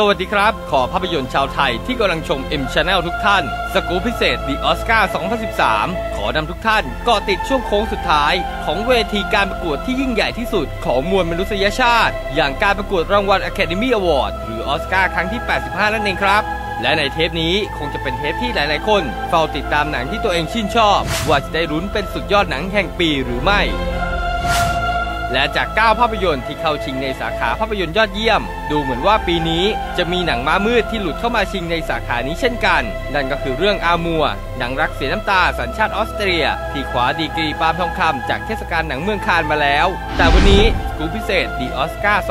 สวัสดีครับ ขอภาพยนตร์ชาวไทยที่กำลังชม M Channel ทุกท่าน สกู๊ปพิเศษ The Oscar 2013 ขอนำทุกท่านเกาะติดช่วงโค้งสุดท้าย ของเวทีการประกวดที่ยิ่งใหญ่ที่สุดของมวลมนุษยชาติ อย่างการประกวดรางวัล Academy Award หรือออสการ์ครั้งที่ 85 นั่นเองครับ และในเทปนี้คงจะเป็นเทปที่หลาย ๆ คนเฝ้าติดตามหนังที่ตัวเองชื่นชอบ ว่าจะได้ลุ้นเป็นสุดยอดหนังแห่งปีหรือไม่ และจาก 9 ภาพยนตร์ที่เข้าชิงในสาขาภาพยนตร์ยอดเยี่ยม ดูเหมือนว่าปีนี้จะมีหนังม้ามืดที่หลุดเข้ามาชิงในสาขานี้เช่นกัน นั่นก็คือเรื่องอามัว หนังรักเสียน้ำตาสัญชาติออสเตรีย ที่คว้าดีกรีปาล์มทองคำจากเทศกาลหนังเมืองคานมาแล้ว แต่วันนี้สกูพิเศษดีออสการ์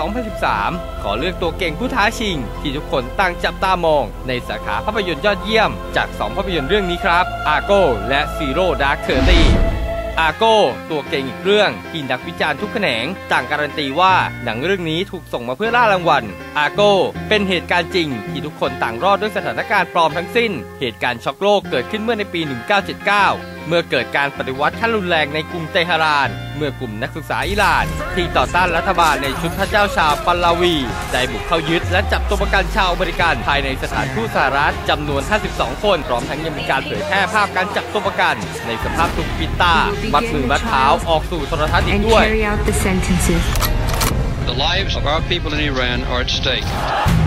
2013 ขอเลือกตัวเก่งผู้ท้าชิง ที่ทุกคนตั้งจับตามอง ในสาขาภาพยนตร์ยอดเยี่ยม จาก 2 ภาพยนตร์เรื่องนี้ครับอาโกและซีโร่ดาร์คเทอร์ตี้ อาโก้ตัวเก่งอีกเรื่องที่นักวิจารณ์ทุกแขนงต่างการันตีว่าหนังเรื่องนี้ถูกส่งมาเพื่อล่ารางวัล อาโก้เป็นเหตุการณ์จริง ที่ทุกคนต่างรอดด้วยสถานการณ์ปลอมทั้งสิ้น เหตุการณ์ช็อกโลกเกิดขึ้นเมื่อในปี 1979 เมื่อเกิดการปฏิวัติขั้นรุนแรงในกรุงเตหะราน เมื่อกลุ่มนักศึกษาอิหร่าน ที่ต่อต้านรัฐบาลในชุดพระเจ้าชาปัลลาวี ได้บุกเข้ายึดและจับตัวประกันชาวอเมริกันภายในสถานทูตสหรัฐจำนวน 52 คนพร้อมทั้งยังมีการเผยแพร่ภาพการจับตัวประกัน ในสภาพถูกปิดตามัดมือมัดเท้าออกสู่โทรทัศน์อีกด้วย The lives of our people in Iran are at stake.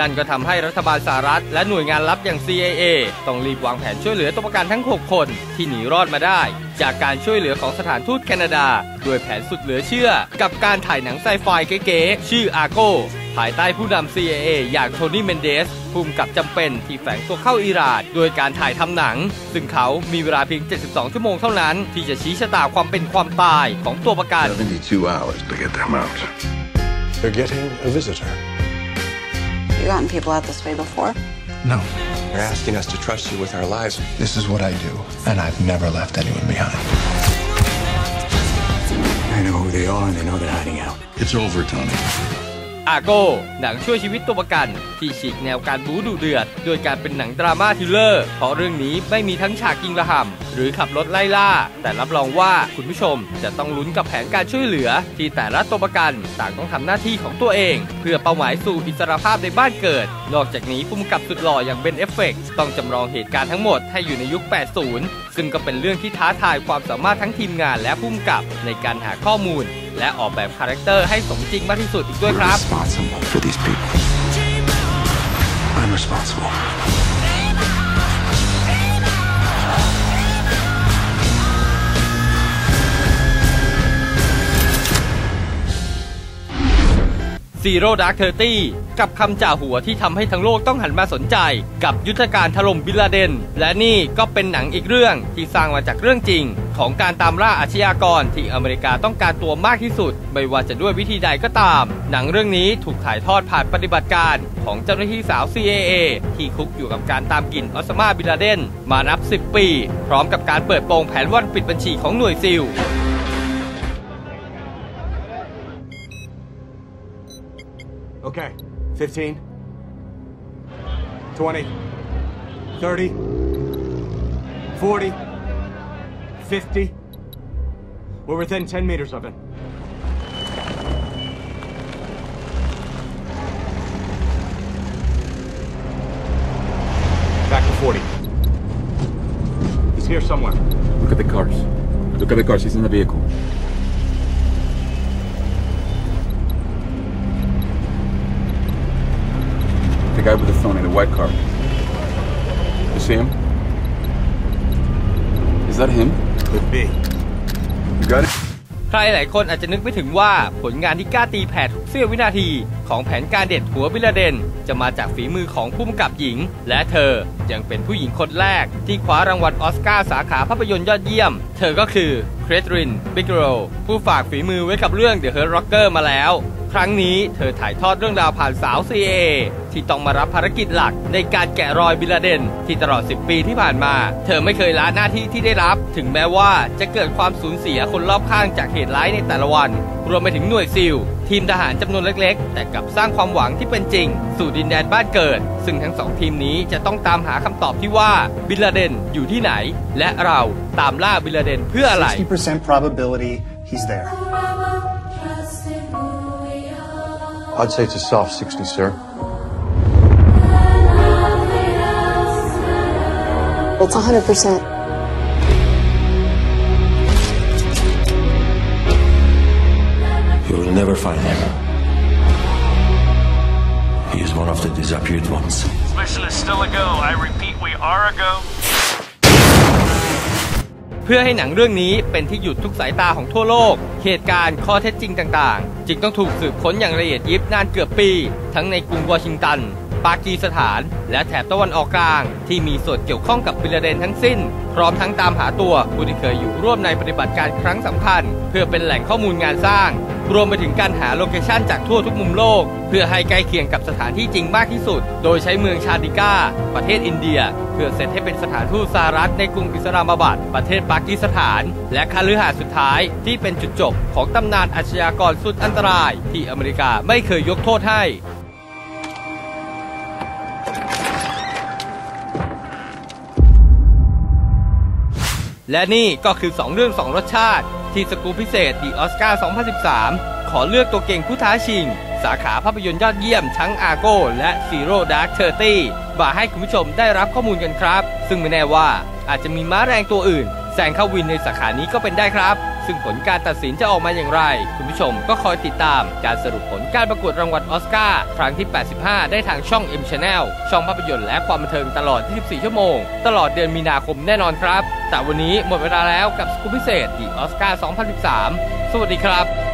นั่นก็ทำให้รัฐบาลสหรัฐ และหน่วยงานลับอย่าง CIA ต้องรีบวางแผนช่วยเหลือตัวประกันทั้ง 6 คน ที่หนีรอดมาได้ จากการช่วยเหลือของสถานทูตแคนาดา ด้วยแผนสุดเหลือเชื่อ กับการถ่ายหนังไซไฟเก๋ๆชื่ออาโกภายใต้ผู้นำ CIA อย่างโทนี่เมนเดสภูมิกับจำเป็นที่แฝงตัวเข้าอิหร่านโดยการถ่ายทำหนัง ซึ่งเขามีเวลาเพียง 72 ชั่วโมงเท่านั้น ที่จะชี้ชะตาความเป็นความตายของตัวประกัน 72 hours to get them out. They're getting a visitor. You gotten people out this way before? No. They're asking us to trust you with our lives. This is what I do, and I've never left anyone behind. I know who they are and they know they're hiding out. It's over, Tony. อาโกหนังช่วยชีวิตตัวประกัน ที่ฉีกแนวการบู๊ดุเดือด โดยการเป็นหนังดราม่าทิลเลอร์ เพราะเรื่องนี้ไม่มีทั้งฉากยิงระห่ำหรือขับรถไล่ล่า แต่รับรองว่าคุณผู้ชมจะต้องลุ้นกับแผนการช่วยเหลือ ที่แต่ละตัวประกันต่างต้องทำหน้าที่ของตัวเอง เพื่อเป้าหมายสู่อิสรภาพในบ้านเกิด นอกจากนี้ผู้กำกับสุดหล่ออย่างเบนเอฟเฟกต้องจำลองเหตุการณ์ทั้งหมดให้อยู่ในยุค 80 ซึ่งก็เป็นเรื่องที่ท้าทายความสามารถทั้งทีมงานและผู้กำกับในการหาข้อมูล และออกแบบคาแรคเตอร์ให้สมจริงมากที่สุดอีกด้วยครับ Responsible for these people. I'm responsible. ซีโร่ดาร์คเทอร์ตี้กับคำจ่าหัวที่ทำให้ทั้งโลกต้องหันมาสนใจ กับยุทธการถล่มบิลาเดน และนี่ก็เป็นหนังอีกเรื่องที่สร้างมาจากเรื่องจริง ของการตามล่าอาชญากรที่อเมริกาต้องการตัวมากที่สุด ไม่ว่าจะด้วยวิธีใดก็ตาม หนังเรื่องนี้ถูกถ่ายทอดผ่านปฏิบัติการของเจ้าหน้าที่สาว CIA ที่คุกอยู่กับการตามกลิ่นออสมาบิลาเดน มานับ 10 ปี พร้อมกับการเปิดโปงแผนวันปิดบัญชีของหน่วยซิล 15, 20, 30, 40, 50. We're within 10 meters of it. Back to 40. He's here somewhere. Look at the cars. Look at the cars. He's in the vehicle. Guy with the phone in the white car. You see him? Is that him? Could be. You got it? ใครหลายคนอาจจะนึกไม่ถึงว่าผลงานที่กล้าตีแผ่ทุกเสี้ยววินาที ของแผนการเด็ดหัวบิลลาเดน จะมาจากฝีมือของผู้กำกับหญิง และเธอยังเป็นผู้หญิงคนแรก ที่คว้ารางวัลออสการ์สาขาภาพยนตร์ยอดเยี่ยม เธอก็คือเครทริน บิกโร ผู้ฝากฝีมือไว้กับเรื่อง The Hurt Rocker มาแล้ว ครั้งนี้เธอถ่ายทอดเรื่องราวผ่านสาว CIA ที่ต้องมารับภารกิจหลักในการแกะรอยบิลาเดน ที่ตลอด 10 ปีที่ผ่านมา เธอไม่เคยละหน้าที่ที่ได้รับ ถึงแม้ว่าจะเกิดความสูญเสียคนรอบข้างจากเหตุร้ายในแต่ละวัน รวมไปถึงหน่วยซิล ทีมทหารจำนวนเล็ก ๆ แต่กลับสร้างความหวังที่เป็นจริง สู่ดินแดนบ้านเกิด ซึ่งทั้งสองทีมนี้จะต้องตามหาคำตอบที่ว่าบิลาเดนอยู่ที่ไหน และเราตามล่าบิลลาเดนเพื่ออะไร 60% probability he's there. I'd say it's a soft 60, sir. It's 100%. You will never find him. He is one of the disappeared ones. This mission is still a go. I repeat, we are a go. เพื่อให้หนังเรื่องนี้เป็นที่หยุดทุกสายตาของทั่วโลก เหตุการณ์ข้อเท็จจริงต่างๆ จึงต้องถูกสืบค้นอย่างละเอียดยิบนานเกือบปี ทั้งในกรุงวอชิงตัน ปากีสถาน และแถบตะวันออกกลาง ที่มีส่วนเกี่ยวข้องกับบิลาเดนทั้งสิ้น พร้อมทั้งตามหาตัวผู้ที่เคยอยู่ร่วมในปฏิบัติการครั้งสำคัญ เพื่อเป็นแหล่งข้อมูลงานสร้าง รวมไปถึงการหาโลเคชันจากทั่วทุกมุมโลก เพื่อให้ใกล้เคียงกับสถานที่จริงมากที่สุด โดยใช้เมืองชาดิก้า ประเทศอินเดีย เพื่อเซตให้เป็นสถานทูตสหรัฐในกรุงอิสลามาบัดประเทศปากีสถาน และคาลือหาสุดท้ายที่เป็นจุดจบของตำนานอาชญากรสุดอันตราย ที่อเมริกาไม่เคยยกโทษให้และนี่ก็คือ 2 เรื่อง 2 รสชาติ ที่สกูพิเศษดีออสการ์ 2013 ขอเลือกตัวเก่งผู้ท้าชิง สาขาภาพยนตร์ยอดเยี่ยมทั้งอาโกและซีโร่ดาร์คเทอร์ตี้มาให้คุณผู้ชมได้รับข้อมูลกันครับ ซึ่งไม่แน่ว่าอาจจะมีม้าแรงตัวอื่นแซงเข้าวินในสาขานี้ก็เป็นได้ครับ ซึ่งผลการตัดสินจะออกมาอย่างไร คุณผู้ชมก็คอยติดตามการสรุปผลการประกวดรางวัลออสการ์ครั้งที่ 85 ได้ทางช่อง M Channel ช่องภาพยนตร์และความบันเทิงตลอด 24 ชั่วโมง ตลอดเดือนมีนาคมแน่นอนครับ แต่วันนี้หมดเวลาแล้วกับสกูปพิเศษดีออสการ์ 2013 สวัสดีครับ